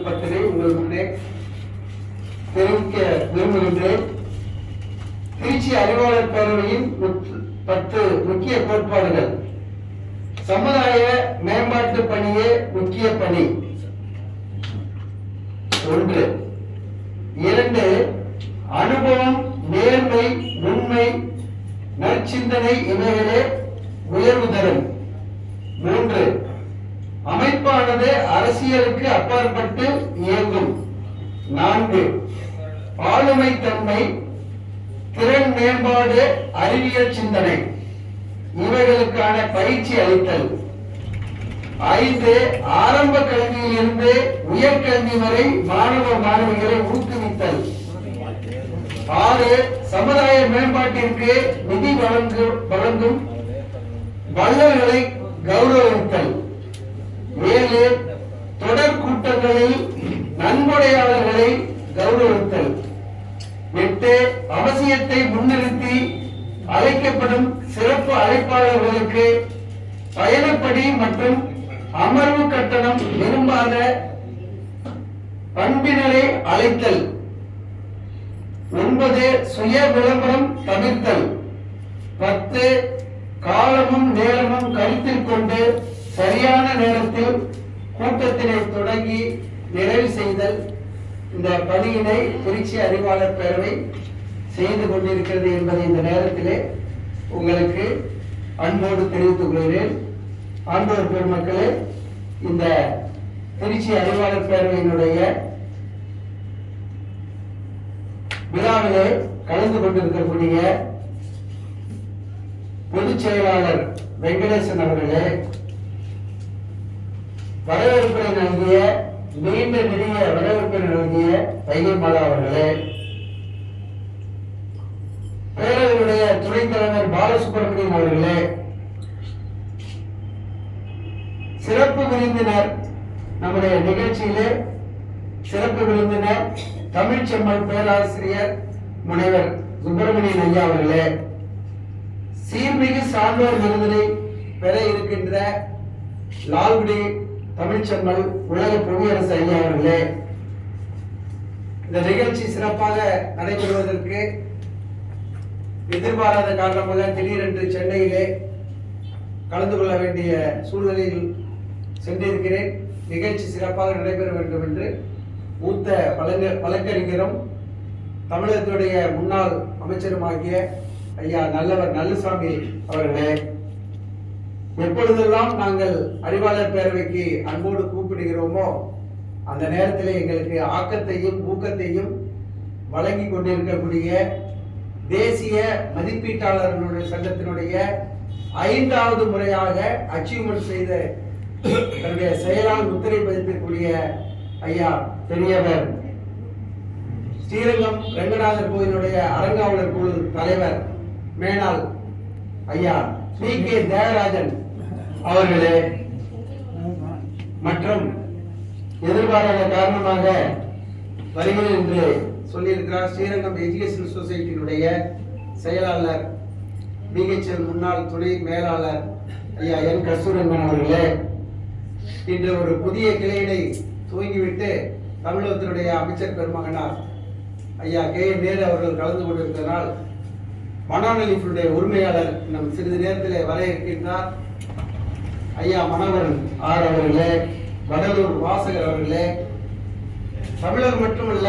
பத்திரை உங்கள் முன்னே தெரிவிக்க விரும்புகின்றேன். திருச்சி அறிவாளர் பேரவையின் பத்து முக்கிய கோட்பாடுகள். சமுதாய மேம்பாட்டு பணியே முக்கிய பணி. ஒன்று. இரண்டு. அனுபவம் நேர்மை உண்மை நற்சிந்தனை இவைகளே உயர்வு தரும். மூன்று. அரசியலுக்கு அப்பாற்பட்டு இயங்கும். நான்கு ஆளுமை தன்மை திறன் மேம்பாடு அறிவியல் சிந்தனை. இவைகளுக்கான பயிற்சி அளித்தல். ஐந்து ஆரம்ப கல்வியிலிருந்து உயர்கல்வி வரை மாணவ மாணவிகளை ஊக்குவித்தல். ஆறு சமுதாய மேம்பாட்டிற்கு நிதி வழங்கும் வழங்கும் வள்ளல்களை கௌரவித்தல். ஏழு தொடர் கூட்டங்களில் நன்கொடையாளர்களை கௌரவித்தல். எட்டு அவசியத்தை முன்னிறுத்தி அழைக்கப்படும் சிறப்பு அழைப்பாளர்களுக்கு பயணப்படி மற்றும் அமர்வு கட்டணம் விரும்பாத பண்பினரை அழைத்தல். ஒன்பது சுய விளம்பரம் தவிர்த்தல். பத்து காலமும் நேரமும் கருத்தில் கொண்டு சரியான நேரத்தில் கூட்டத்தினை தொடங்கி நிறைவு செய்தல் இந்த பணியினை திருச்சி அறிவாளர் பேரவை செய்து கொண்டிருக்கிறது என்பதை இந்த நேரத்திலே உங்களுக்கு அன்போடு தெரிவித்துக் கொள்கிறேன். ஆண்டோர் பெருமக்களே இந்த திருச்சி அறிவாளர் பேரவையினுடைய விழாவிலே கலந்து கொண்டிருக்கக்கூடிய பொதுச் செயலாளர் வெங்கடேசன் அவர்களே வரவேற்பை நல்கிய நீண்ட நெடிய வரவேற்பை நல்கிய தையமாலா அவர்களே. பேரவையுடைய துணைத் தலைவர் பாலசுப்ரமணியம் அவர்களே. சிறப்பு விருந்தினர் நம்முடைய நிகழ்ச்சியிலே சிறப்பு விருந்தினர் தமிழ்ச்செம்மல் பேராசிரியர் முனைவர் சுப்பிரமணியன் ஐயா அவர்களே. சீர்மிகு சான்றோர் விருதினை பெற இருக்கின்ற லால்குடி தமிழ்ச்செம்மல் உலக புவியரசு ஐயா அவர்களே இந்த நிகழ்ச்சி சிறப்பாக நடைபெறுவதற்கு எதிர்பாராத காரணமாக திடீரென்று சென்னையிலே கலந்து கொள்ள வேண்டிய சூழ்நிலையில் சென்றிருக்கிறேன். நிகழ்ச்சி சிறப்பாக நடைபெற வேண்டும் என்று மூத்த வழங்க வழக்கறிஞரும் தமிழகத்துடைய முன்னாள் அமைச்சருமாகிய ஐயா நல்லவர் நல்லசாமி அவர்களே எப்பொழுதெல்லாம் நாங்கள் அறிவாளர் பேரவைக்கு அன்போடு கூப்பிடுகிறோமோ அந்த நேரத்தில் எங்களுக்கு ஆக்கத்தையும் ஊக்கத்தையும் வழங்கி கொண்டிருக்கக்கூடிய தேசிய மதிப்பீட்டாளர்களுடைய சங்கத்தினுடைய ஐந்தாவது முறையாக அச்சீவ்மெண்ட் செய்த தன்னுடைய செயலால் முத்திரை பதித்திருக்கூடிய ஐயா பெரியவர் ஸ்ரீரங்கம் ரங்கநாதர் கோயிலுடைய அறங்காவலர் குழு தலைவர் மேனால் ஐயா பி கே தேவராஜன் அவர்களே மற்றும் எதிர்பாராத காரணமாக வருகிறேன் என்று சொல்லியிருக்கிறார் ஸ்ரீரங்கம் எஜுகேஷன் சொசைட்டியினுடைய செயலாளர் பிஹெச்எல் முன்னாள் துணை மேலாளர் ஐயா என் கஸ்தூரங்கன் அவர்களே இன்று ஒரு புதிய கிளையினை துவங்கிவிட்டு தமிழகத்தினுடைய அமைச்சர் பெருமகனார் ஐயா கே நேரு அவர்கள் கலந்து கொண்டிருப்பதனால் மனானலிஃபுடைய உரிமையாளர் நம் சிறிது நேரத்தில் வர இருக்கின்றார். ஐயா மனோகரன் ஆர் அவர்களே வடலூர் வாசகர் அவர்களே தமிழர் மட்டுமல்ல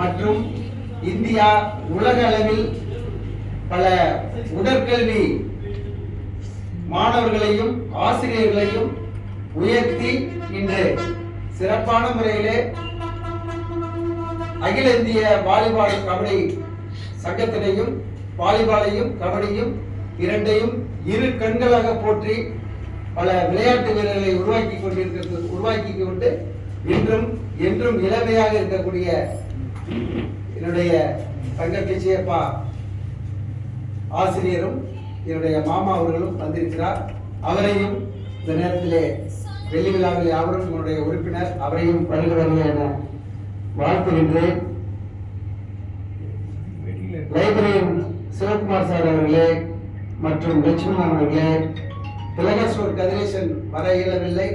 மற்றும் இந்தியா உலக அளவில் பல உடற்கல்வி மாணவர்களையும் ஆசிரியர்களையும் உயர்த்தி இன்று சிறப்பான முறையிலே அகில இந்திய வாலிபால் கபடி சங்கத்தினையும் வாலிபாலையும் கபடியும் இரண்டையும் இரு கண்களாக போற்றி பல விளையாட்டு வீரர்களை உருவாக்கி கொண்டிருக்கிறது உருவாக்கி கொண்டு இன்றும் என்றும் இளமையாக இருக்கக்கூடிய என்னுடைய தங்க சேப்பா ஆசிரியரும் என்னுடைய மாமா அவர்களும் வந்திருக்கிறார். அவரையும் இந்த நேரத்திலே வெள்ளி விழாவில் அவரும் என்னுடைய உறுப்பினர் அவரையும் வருக என வாழ்த்துகின்றேன். சிவகுமார் சார் அவர்களே மற்றும் லட்சுமணன் அவர்களே திலகேஸ்வர் கதிரேசன் வர இயலவில்லை.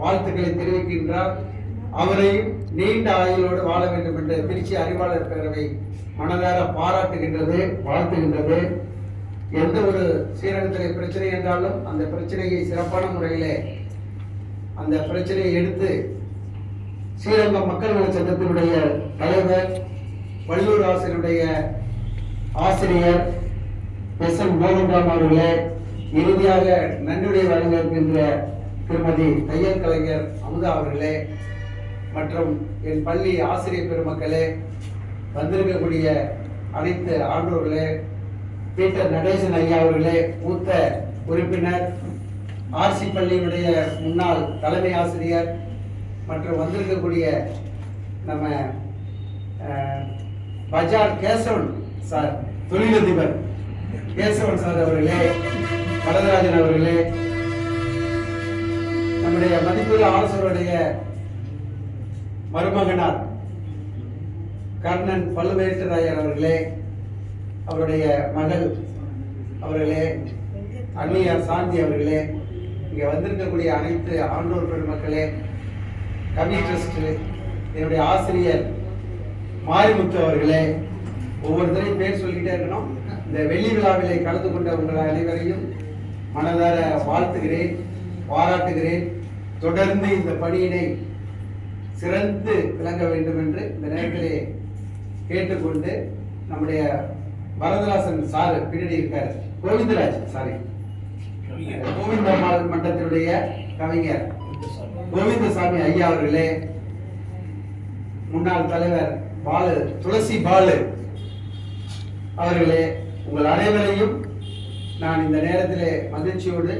வாழ்த்துக்களை தெரிவிக்கின்றார். அவரையும் நீண்ட ஆயுளோடு வாழ வேண்டும் என்று திருச்சி அறிவாளர் பேரவை மனதார பாராட்டுகின்றது வாழ்த்துகின்றது. எந்த ஒரு ஸ்ரீரங்கத்திலே பிரச்சனை என்றாலும் அந்த பிரச்சனையை சிறப்பான முறையிலே அந்த பிரச்சனையை எடுத்து ஸ்ரீரங்கம் மக்கள் நல சங்கத்தினுடைய தலைவர் வள்ளூர் ஆசிரியருடைய ஆசிரியர் எஸ் எம் மோகன்ராம் அவர்களே இறுதியாக நன்றியுரை வழங்க இருக்கின்ற திருமதி தையல் கலைஞர் அமுதா அவர்களே மற்றும் என் பள்ளி ஆசிரியர் பெருமக்களே வந்திருக்கக்கூடிய அனைத்து ஆண்டோர்களே பீட்டர் நடேசன் ஐயா அவர்களே மூத்த உறுப்பினர் ஆர்சி பள்ளியினுடைய முன்னாள் தலைமை ஆசிரியர் மற்றும் வந்திருக்கக்கூடிய நம்ம பஜார் கேசவன் சார் தொழிலதிபர். கேசவன் சார் அவர்களே வரதராஜன் அவர்களே நம்முடைய மதிப்புள்ள ஆலோசகருடைய மருமகனார் கர்ணன் பழுவேட்டராயர் அவர்களே அவருடைய மகள் அவர்களே அன்னியார் சாந்தி அவர்களே இங்கே வந்திருக்கக்கூடிய அனைத்து ஆண்டோர் பெருமக்களே கவி ட்ரஸ்ட் என்னுடைய ஆசிரியர் மாரிமுத்து அவர்களே ஒவ்வொருத்தரையும் பேர் சொல்லிக்கிட்டே இருக்கணும். இந்த வெள்ளி விழாவிலே கலந்து கொண்ட உங்கள் அனைவரையும் மனதார வாழ்த்துகிறேன் பாராட்டுகிறேன். தொடர்ந்து இந்த பணியினை சிறந்து விளங்க வேண்டும் என்று இந்த நேரத்திலே கேட்டுக்கொண்டு நம்முடைய வரதராசன் சார் பின்னாடி இருக்கார். கோவிந்தராஜ் சாரி கோவிந்த மன்றத்தினுடைய கவிஞர். கோவிந்தசாமி ஐயா அவர்களே. முன்னாள் தலைவர் பாலு துளசி பாலு. அவர்களே உங்கள் அனைவரையும் நான் இந்த நேரத்திலே மகிழ்ச்சியோடு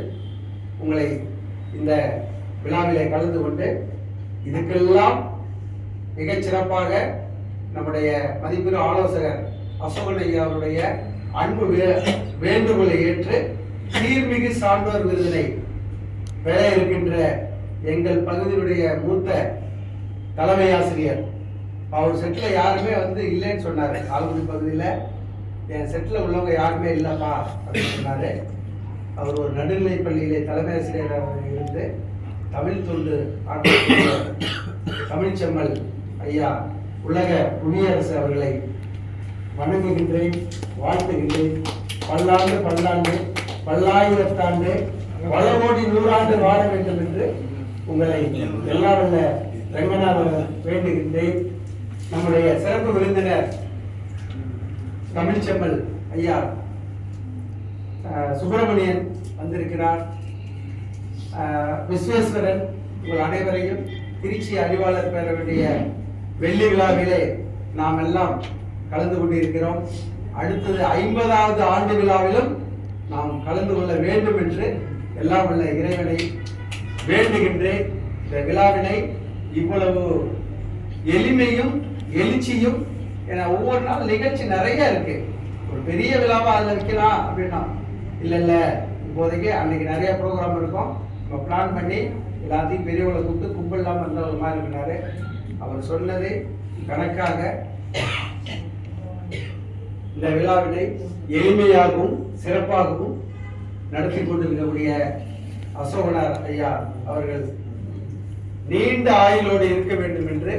உங்களை இந்த விழாவிலே கலந்து கொண்டு இதுக்கெல்லாம் மிகச்சிறப்பாக நம்முடைய மதிப்பிற ஆலோசகர் அசோகன் ஐயா அவருடைய அன்பு வே- வேண்டுகோளை ஏற்று சீர்மிகு சான்றோர் விருதினை பெற இருக்கின்ற எங்கள் பகுதியினுடைய மூத்த தலைமை ஆசிரியர். அவர் செட்டில் யாருமே வந்து இல்லைன்னு சொன்னார். ஆலங்குடி பகுதியில் என் செட்டில் உள்ளவங்க யாருமே இல்லைப்பா அப்படின்னு சொன்னாரு. அவர் ஒரு நடுநிலை பள்ளியிலே தலைமை ஆசிரியராக இருந்து தமிழ் தொண்டு தமிழ்ச்செம்மல் ஐயா உலக புவியரசு அவர்களை வணங்குகின்றேன் வாழ்த்துகின்றேன். பல்லாண்டு பல்லாண்டு பல்லாயிரத்தாண்டு பல கோடி நூறாண்டு வாழ வேண்டும் என்று உங்களை எல்லாம் வல்ல வேண்டுகின்றேன். நம்முடைய சிறப்பு விருந்தினர் தமிழ்ச்செம்மல் ஐயா. சுப்பிரமணியன் வந்திருக்கிறார். விஸ்வேஸ்வரன் உங்கள் அனைவரையும் திருச்சி அறிவாளர் பேரவையுடைய வெள்ளி விழாவிலே நாம் எல்லாம் கலந்து கொண்டிருக்கிறோம். அடுத்தது ஐம்பதாவது ஆண்டு விழாவிலும் நாம் கலந்து கொள்ள வேண்டும் என்று எல்லாம் உள்ள இறைவனை வேண்டுகின்றேன். இந்த விழாவினை இவ்வளவு எளிமையும் எழுச்சியும் ஏன்னா ஒவ்வொரு நாள் நிகழ்ச்சி நிறைய இருக்கு. ஒரு பெரிய விழாவா அதில் வைக்கலாம் அப்படின்னா இல்லை இல்லை இப்போதைக்கு அன்னைக்கு நிறைய ப்ரோக்ராம் இருக்கும். நம்ம பிளான் பண்ணி எல்லாத்தையும் பெரியவங்களை கூப்பிட்டு கும்பல் இல்லாமல் இருந்த ஒரு மாதிரி இருக்கிறாரு. அவர் சொன்னது கணக்காக இந்த விழாவினை எளிமையாகவும் சிறப்பாகவும் நடத்தி கொண்டிருக்கக்கூடிய அசோகனார் ஐயா அவர்கள் நீண்ட ஆயுளோடு இருக்க வேண்டும் என்று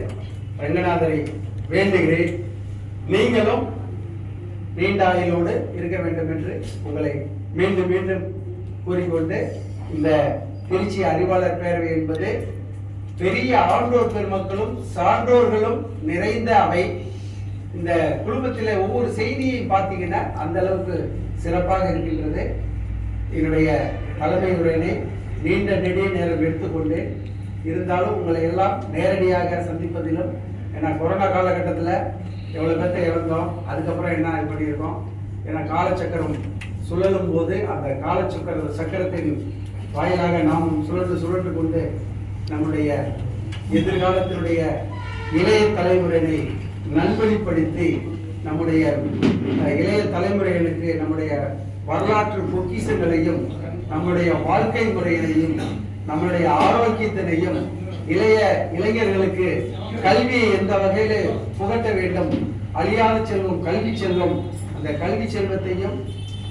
ரங்கநாதரை வேண்டுகிறேன். நீங்களும் நீண்ட ஆயுளோடு இருக்க வேண்டும் என்று உங்களை மீண்டும் மீண்டும் கூறிக்கொண்டு இந்த திருச்சி அறிவாளர் பேரவை என்பது பெரிய ஆண்டோர் பெருமக்களும் சான்றோர்களும் நிறைந்த அவை. இந்த குடும்பத்தில் ஒவ்வொரு செய்தியை பார்த்தீங்கன்னா அந்த அளவுக்கு சிறப்பாக இருக்கின்றது. என்னுடைய தலைமை உரையினை நீண்ட நெடிய நேரம் எடுத்துக்கொண்டு இருந்தாலும் உங்களை எல்லாம் நேரடியாக சந்திப்பதிலும் ஏன்னா கொரோனா காலகட்டத்தில் எவ்வளோ பேர்த்த இறந்தோம் அதுக்கப்புறம் என்ன இது பண்ணியிருக்கோம்? ஏன்னா காலச்சக்கரம் சுழலும் போது அந்த காலச்சக்கர சக்கரத்தின் வாயிலாக நாம் சுழன்று சுழன்று கொண்டு நம்முடைய எதிர்காலத்தினுடைய இளைய தலைமுறையினை நல்வழிப்படுத்தி நம்முடைய இளைய தலைமுறைகளுக்கு நம்முடைய வரலாற்று பொக்கிசங்களையும் நம்முடைய வாழ்க்கை முறையினையும் நம்முடைய ஆரோக்கியத்தினையும் இளைய இளைஞர்களுக்கு கல்வியை எந்த வகையில் புகட்ட வேண்டும் அழியாத செல்வம் கல்வி செல்வம். அந்த கல்வி செல்வத்தையும்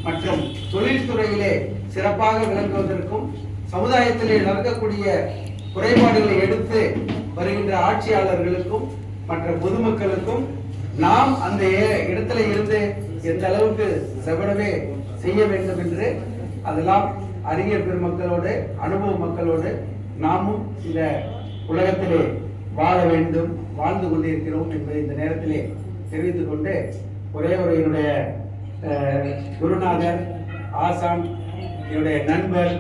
மற்றும் தொழில்துறையிலே சிறப்பாக விளங்குவதற்கும் சமுதாயத்திலே நடக்கக்கூடிய குறைபாடுகளை எடுத்து வருகின்ற ஆட்சியாளர்களுக்கும் மற்ற பொதுமக்களுக்கும் நாம் அந்த இடத்துல இருந்து எந்த அளவுக்கு செவ்வடவே செய்ய வேண்டும் என்று அதெல்லாம் அறிஞர் பெருமக்களோடு அனுபவ மக்களோடு நாமும் இந்த உலகத்திலே வாழ வேண்டும் வாழ்ந்து கொண்டிருக்கிறோம் என்பதை இந்த நேரத்திலே தெரிவித்துக் கொண்டு ஒரே ஒரு என்னுடைய குருநாதர் ஆசான் என்னுடைய நண்பர்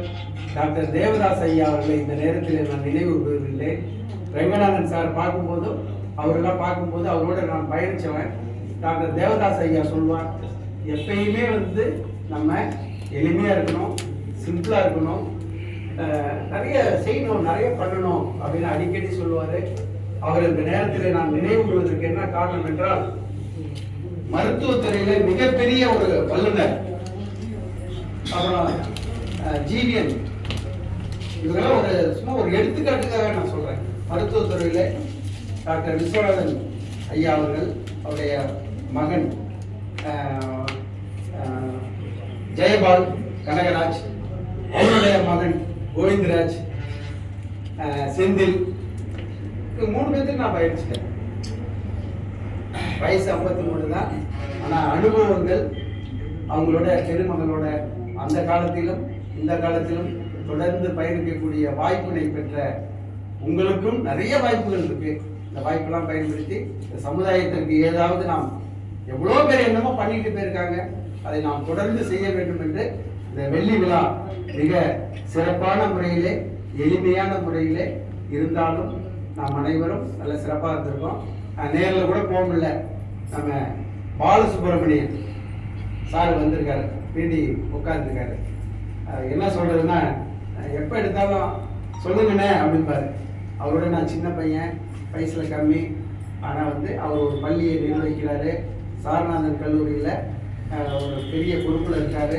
டாக்டர் தேவதாஸ் ஐயா அவர்களை இந்த நேரத்தில் நான் நினைவு கூறுகின்றேன். ரங்கநாதன் சார் பார்க்கும்போதும் அவரெல்லாம் பார்க்கும்போது அவரோட நான் பயணித்தவன். டாக்டர் தேவதாஸ் ஐயா சொல்வார் எப்பயுமே வந்து நம்ம எளிமையாக இருக்கணும் சிம்பிளாக இருக்கணும். நிறைய செய்யணும் நிறைய பண்ணணும் அப்படின்னு அடிக்கடி சொல்லுவார். அவர் இந்த நேரத்தில் நான் நினைவு கூறுவதற்கு என்ன காரணம் என்றால் மருத்துவத்துறையில மிகப்பெரிய ஒரு வல்லுநர். அப்புறம் அஹ், இவங்கெல்லாம் ஒரு சும்மா ஒரு எடுத்துக்காட்டுக்காக நான் சொல்றேன். மருத்துவத்துறையில டாக்டர் விஸ்வநாதன் ஐயா அவர்கள் அவருடைய மகன் ஜெயபால் கனகராஜ் அவருடைய மகன் கோவிந்தராஜ் செந்தில். மூணு பேர்த்துக்கு நான் பயிற்சிட்டேன் வயசு ஐம்பத்தி மூணு தான். ஆனால் அனுபவங்கள் அவங்களோட பெருமகளோட அந்த காலத்திலும் இந்த காலத்திலும் தொடர்ந்து பயணிக்கக்கூடிய வாய்ப்பினை பெற்ற உங்களுக்கும் நிறைய வாய்ப்புகள் இருக்கு. இந்த வாய்ப்பெல்லாம் பயன்படுத்தி இந்த சமுதாயத்திற்கு ஏதாவது நாம் எவ்வளோ பேர் என்னமோ பண்ணிட்டு போயிருக்காங்க. அதை நாம் தொடர்ந்து செய்ய வேண்டும் என்று இந்த வெள்ளி விழா மிக சிறப்பான முறையிலே எளிமையான முறையிலே இருந்தாலும் நாம் அனைவரும் நல்ல சிறப்பாக இருந்திருக்கோம். நேரில் கூட போக முடியல. நம்ம பாலசுப்ரமணியன் சார் வந்திருக்காரு பிடி உட்காந்துருக்காரு என்ன சொல்கிறதுன்னா எப்போ எடுத்தாலும் சொல்லுங்கண்ணே அப்படின்பாரு அவரோட நான் சின்ன பையன் வயசில் கம்மி. ஆனால் வந்து அவர் ஒரு பள்ளியை நிர்வகிக்கிறாரு. சாரநாதன் கல்லூரியில் ஒரு பெரிய பொறுப்பில் இருக்கார்.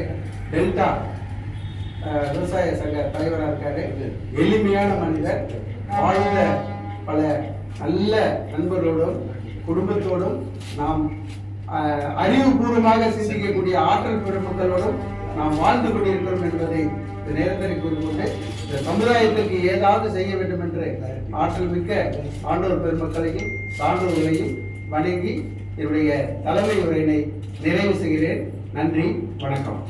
டெல்டா விவசாய சங்க தலைவராக இருக்காரு. எளிமையான மனிதர். வாழ்ந்த பல நல்ல நண்பர்களோடும் குடும்பத்தோடும் நாம் அறிவுபூர்வமாக சிந்திக்கக்கூடிய ஆற்றல் பெருமக்களோடும் நாம் வாழ்ந்து கொண்டிருக்கிறோம் என்பதை இந்த நேரத்தில் கூறிக்கொண்டு இந்த சமுதாயத்திற்கு ஏதாவது செய்ய வேண்டும் என்று ஆற்றல் மிக்க ஆண்டோர் பெருமக்களையும் சான்றோர்களையும் வணங்கி என்னுடைய தலைமை உரையினை நிறைவு செய்கிறேன். நன்றி வணக்கம்.